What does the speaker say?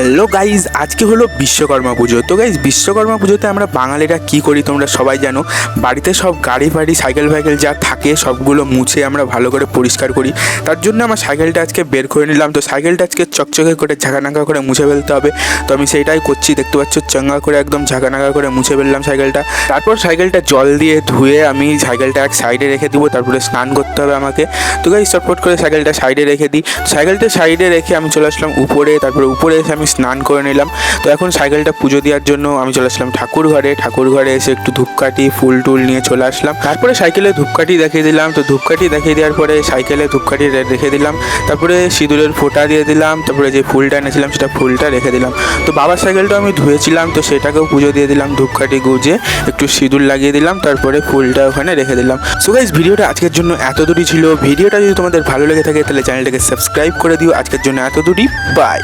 Hello guys, আজকে হলো বিশ্বকর্মা পুজো। তো গাইজ, বিশ্বকর্মা পুজোতে আমরা বাঙালিরা কি করি তোমরা সবাই জানো। বাড়িতে সব গাড়ি ফাড়ি, সাইকেল ফাইকেল যা থাকে সবগুলো মুছে আমরা ভালো করে পরিষ্কার করি। তার জন্য আমার সাইকেলটা আজকে বের করে নিলাম। তো সাইকেলটা আজকে চকচকে করে, ঝাঁকানাকা করে মুছে ফেলতে হবে। তো আমি সেইটাই করছি, দেখতে পাচ্ছ, চাঙ্গা করে একদম ঝাঁকানাকা করে মুছে ফেললাম সাইকেলটা। তারপর সাইকেলটা জল দিয়ে ধুয়ে আমি সাইকেলটা এক সাইডে রেখে দিব। তারপরে স্নান করতে হবে আমাকে। তো গাইজ, চটপট করে সাইকেলটা সাইডে রেখে দিই। সাইকেলটা সাইডে রেখে আমি চলে আসলাম উপরে। তারপরে উপরে এসে আমি স্নান করে নিলাম। তো এখন সাইকেলটা পুজো দেওয়ার জন্য আমি চলে আসলাম ঠাকুর ঘরে। ঠাকুর ঘরে এসে একটু ধূপকাঠি, ফুল টুল নিয়ে চলে আসলাম। তারপরে সাইকেলে ধূপকাঠি দেখিয়ে দিলাম। তো ধূপকাঠি দেখিয়ে দেওয়ার পরে সাইকেলে ধূপকাঠি রেখে দিলাম। তারপরে সিঁদুরের ফোঁটা দিয়ে দিলাম। তারপরে যে ফুলটা এনেছিলাম সেটা ফুলটা রেখে দিলাম। তো বাবার সাইকেলটা আমি ধুয়েছিলাম। তো সেটাকেও পুজো দিয়ে দিলাম ধূপকাঠি গুজে। একটু সিঁদুর লাগিয়ে দিলাম। তারপরে ফুলটা ওখানে রেখে দিলাম। সো গাইজ ভিডিওটা আজকের জন্য এত দূরই ছিল। ভিডিওটা যদি তোমাদের ভালো লেগে থাকে, তাহলে চ্যানেলটাকে সাবস্ক্রাইব করে দিও। আজকের জন্য এত দূরই বাই